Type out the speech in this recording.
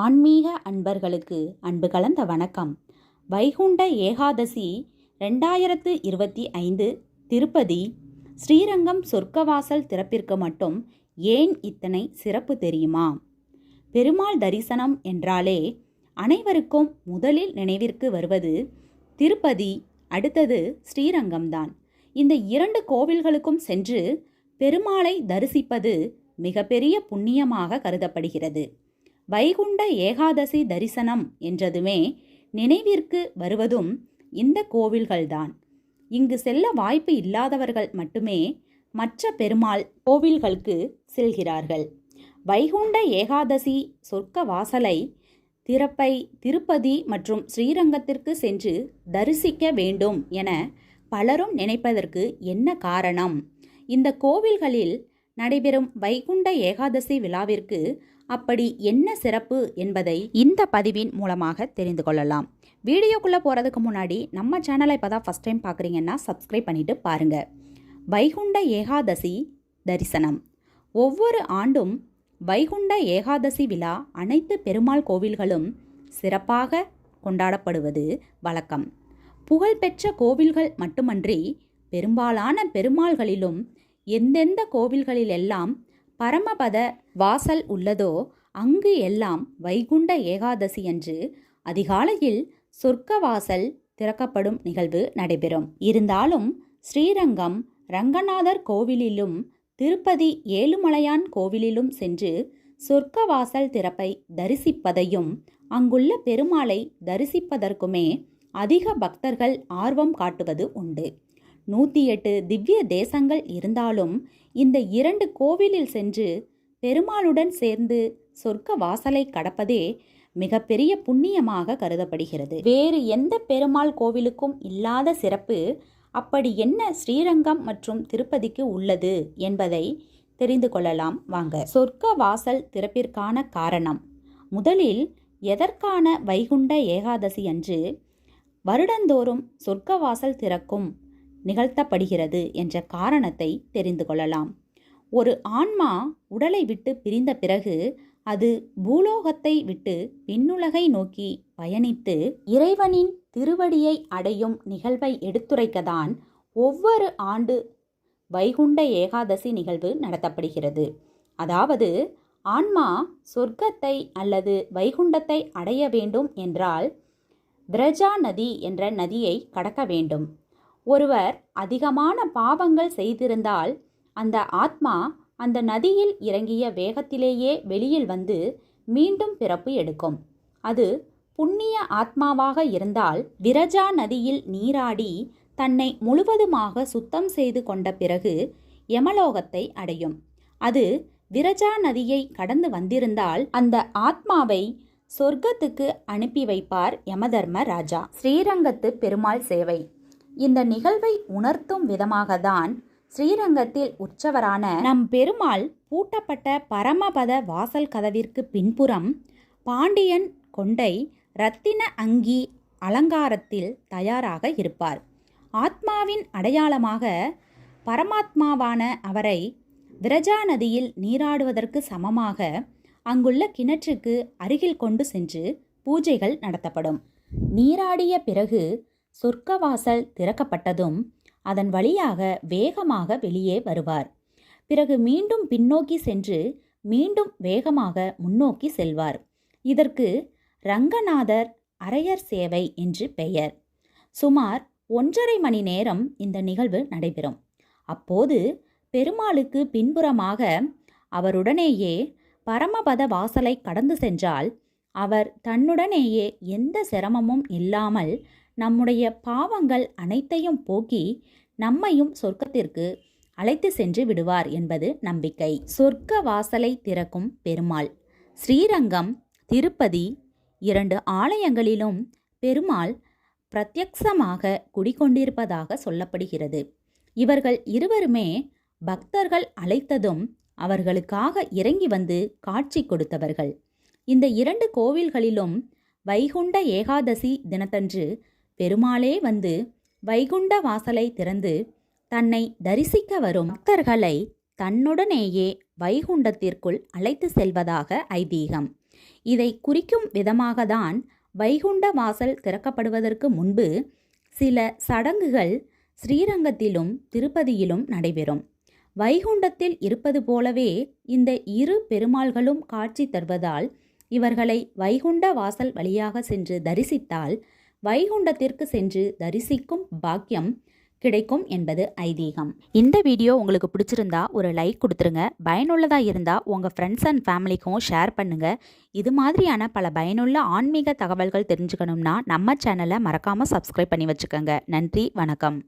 ஆன்மீக அன்பர்களுக்கு அன்பு கலந்த வணக்கம். வைகுண்ட ஏகாதசி ரெண்டாயிரத்து இருபத்தி ஐந்து திருப்பதி ஸ்ரீரங்கம் சொர்க்கவாசல் திறப்பிற்கு மட்டும் ஏன் இத்தனை சிறப்பு தெரியுமா? பெருமாள் தரிசனம் என்றாலே அனைவருக்கும் முதலில் நினைவிற்கு வருவது திருப்பதி அடுத்தது ஸ்ரீரங்கம்தான். இந்த இரண்டு கோவில்களுக்கும் சென்று பெருமாளை தரிசிப்பது மிகப்பெரிய புண்ணியமாக கருதப்படுகிறது. வைகுண்ட ஏகாதசி தரிசனம் என்றதுமே நினைவிற்கு வருவதும் இந்த கோவில்கள்தான். இங்கு செல்ல வாய்ப்பு இல்லாதவர்கள் மட்டுமே மற்ற பெருமாள் கோவில்களுக்கு செல்கிறார்கள். வைகுண்ட ஏகாதசி சொர்க்க வாசலை திறப்பை திருப்பதி மற்றும் ஸ்ரீரங்கத்திற்கு சென்று தரிசிக்க வேண்டும் என பலரும் நினைப்பதற்கு என்ன காரணம்? இந்த கோவில்களில் நடைபெறும் வைகுண்ட ஏகாதசி விழாவிற்கு அப்படி என்ன சிறப்பு என்பதை இந்த பதிவின் மூலமாக தெரிந்து கொள்ளலாம். வீடியோக்குள்ளே போகிறதுக்கு முன்னாடி நம்ம சேனலை இப்போ தான் ஃபஸ்ட் டைம் பார்க்குறீங்கன்னா சப்ஸ்கிரைப் பண்ணிட்டு பாருங்கள் வைகுண்ட ஏகாதசி தரிசனம். ஒவ்வொரு ஆண்டும் வைகுண்ட ஏகாதசி விழா அனைத்து பெருமாள் கோவில்களும் சிறப்பாக கொண்டாடப்படுவது வழக்கம். புகழ்பெற்ற கோவில்கள் மட்டுமன்றி பெரும்பாலான பெருமாள்களிலும் எந்தெந்த கோவில்களிலெல்லாம் பரமபத வாசல் உள்ளதோ அங்கு எல்லாம் வைகுண்ட ஏகாதசி அன்று அதிகாலையில் சொர்க்க வாசல் திறக்கப்படும் நிகழ்வு நடைபெறும். இருந்தாலும் ஸ்ரீரங்கம் ரங்கநாதர் கோவிலிலும் திருப்பதி ஏழுமலையான் கோவிலிலும் சென்று சொர்க்க வாசல் திறப்பை தரிசிப்பதையும் அங்குள்ள பெருமாளை தரிசிப்பதற்குமே அதிக பக்தர்கள் ஆர்வம் காட்டுவது உண்டு. நூற்றி எட்டு திவ்ய தேசங்கள் இருந்தாலும் இந்த இரண்டு கோவிலில் சென்று பெருமாளுடன் சேர்ந்து சொர்க்க வாசலை கடப்பதே மிகப்பெரிய புண்ணியமாக கருதப்படுகிறது. வேறு எந்த பெருமாள் கோவிலுக்கும் இல்லாத சிறப்பு அப்படி என்ன ஸ்ரீரங்கம் மற்றும் திருப்பதிக்கு உள்ளது என்பதை தெரிந்து கொள்ளலாம். வாங்க. சொர்க்க வாசல் திறப்பிற்கான காரணம். முதலில் எதற்கான வைகுண்ட ஏகாதசி அன்று வருடந்தோறும் சொர்க்க வாசல் திறக்கும். நிகழ்த்தப்படுகிறது என்ற காரணத்தை தெரிந்து கொள்ளலாம். ஒரு ஆன்மா உடலை விட்டு பிரிந்த பிறகு அது பூலோகத்தை விட்டு விண்ணுலகை நோக்கி பயணித்து இறைவனின் திருவடியை அடையும் நிகழ்வை எடுத்துரைக்கதான் ஒவ்வொரு ஆண்டு வைகுண்ட ஏகாதசி நிகழ்வு நடத்தப்படுகிறது. அதாவது ஆன்மா சொர்க்கத்தை அல்லது வைகுண்டத்தை அடைய வேண்டும் என்றால் பிரஜா நதி என்ற நதியை கடக்க வேண்டும். ஒருவர் அதிகமான பாவங்கள் செய்திருந்தால் அந்த ஆத்மா அந்த நதியில் இறங்கிய வேகத்திலேயே வெளியில் வந்து மீண்டும் பிறப்பு எடுக்கும். அது புண்ணிய ஆத்மாவாக இருந்தால் விரஜா நதியில் நீராடி தன்னை முழுவதுமாக சுத்தம் செய்து கொண்ட பிறகு யமலோகத்தை அடையும். அது விரஜா நதியை கடந்து வந்திருந்தால் அந்த ஆத்மாவை சொர்க்கத்துக்கு அனுப்பி வைப்பார் யமதர்ம ராஜா. ஸ்ரீரங்கத்து பெருமாள் சேவை. இந்த நிகழ்வை உணர்த்தும் விதமாகத்தான் ஸ்ரீரங்கத்தில் உற்சவரான நம் பெருமாள் பூட்டப்பட்ட பரமபத வாசல் கதவிற்கு பின்புறம் பாண்டியன் கொண்டை ரத்தின அங்கி அலங்காரத்தில் தயாராக இருப்பார். ஆத்மாவின் அடையாளமாக பரமாத்மாவான அவரை விரஜா நதியில் நீராடுவதற்கு சமமாக அங்குள்ள கிணற்றுக்கு அருகில் கொண்டு சென்று பூஜைகள் நடத்தப்படும். நீராடிய பிறகு சொர்க்கவாசல் திறக்கப்பட்டதும் அதன் வழியாக வேகமாக வெளியே வருவார். பிறகு மீண்டும் பின்னோக்கி சென்று மீண்டும் வேகமாக முன்னோக்கி செல்வார். இதற்கு ரங்கநாதர் அரையர் சேவை என்று பெயர். சுமார் ஒன்றரை மணி நேரம் இந்த நிகழ்வு நடைபெறும். அப்போது பெருமாளுக்கு பின்புறமாக அவருடனேயே பரமபத வாசலை கடந்து சென்றால் அவர் தன்னுடனேயே எந்த சிரமமும் இல்லாமல் நம்முடைய பாவங்கள் அனைத்தையும் போக்கி நம்மையும் சொர்க்கத்திற்கு அழைத்து சென்று விடுவார் என்பது நம்பிக்கை. சொர்க்க வாசலை திறக்கும் பெருமாள். ஸ்ரீரங்கம் திருப்பதி இரண்டு ஆலயங்களிலும் பெருமாள் பிரத்யக்ஷமாக குடிகொண்டிருப்பதாக சொல்லப்படுகிறது. இவர்கள் இருவருமே பக்தர்கள் அழைத்ததும் அவர்களுக்காக இறங்கி வந்து காட்சி கொடுத்தவர்கள். இந்த இரண்டு கோவில்களிலும் வைகுண்ட ஏகாதசி தினத்தன்று பெருமாளே வந்து வைகுண்ட வாசலை திறந்து தன்னை தரிசிக்க வரும் பக்தர்களை தன்னுடனேயே வைகுண்டத்திற்குள் அழைத்து செல்வதாக ஐதீகம். இதை குறிக்கும் விதமாக தான் வைகுண்ட வாசல் திறக்கப்படுவதற்கு முன்பு சில சடங்குகள் ஸ்ரீரங்கத்திலும் திருப்பதியிலும் நடைபெறும். வைகுண்டத்தில் இருப்பது போலவே இந்த இரு பெருமாள்களும் காட்சி தருவதால் இவர்களை வைகுண்ட வாசல் வழியாக சென்று தரிசித்தால் வைகுண்டத்திற்கு சென்று தரிசிக்கும் பாக்கியம் கிடைக்கும் என்பது ஐதீகம். இந்த வீடியோ உங்களுக்கு பிடிச்சிருந்தா ஒரு லைக் கொடுத்துருங்க. பயனுள்ளதாக இருந்தால் உங்கள் ஃப்ரெண்ட்ஸ் அண்ட் ஃபேமிலிக்கும் ஷேர் பண்ணுங்கள் இது மாதிரியான பல பயனுள்ள ஆன்மீக தகவல்கள் தெரிஞ்சுக்கணும்னா நம்ம சேனலை மறக்காமல் சப்ஸ்கிரைப் பண்ணி வச்சுக்கோங்க. நன்றி வணக்கம்.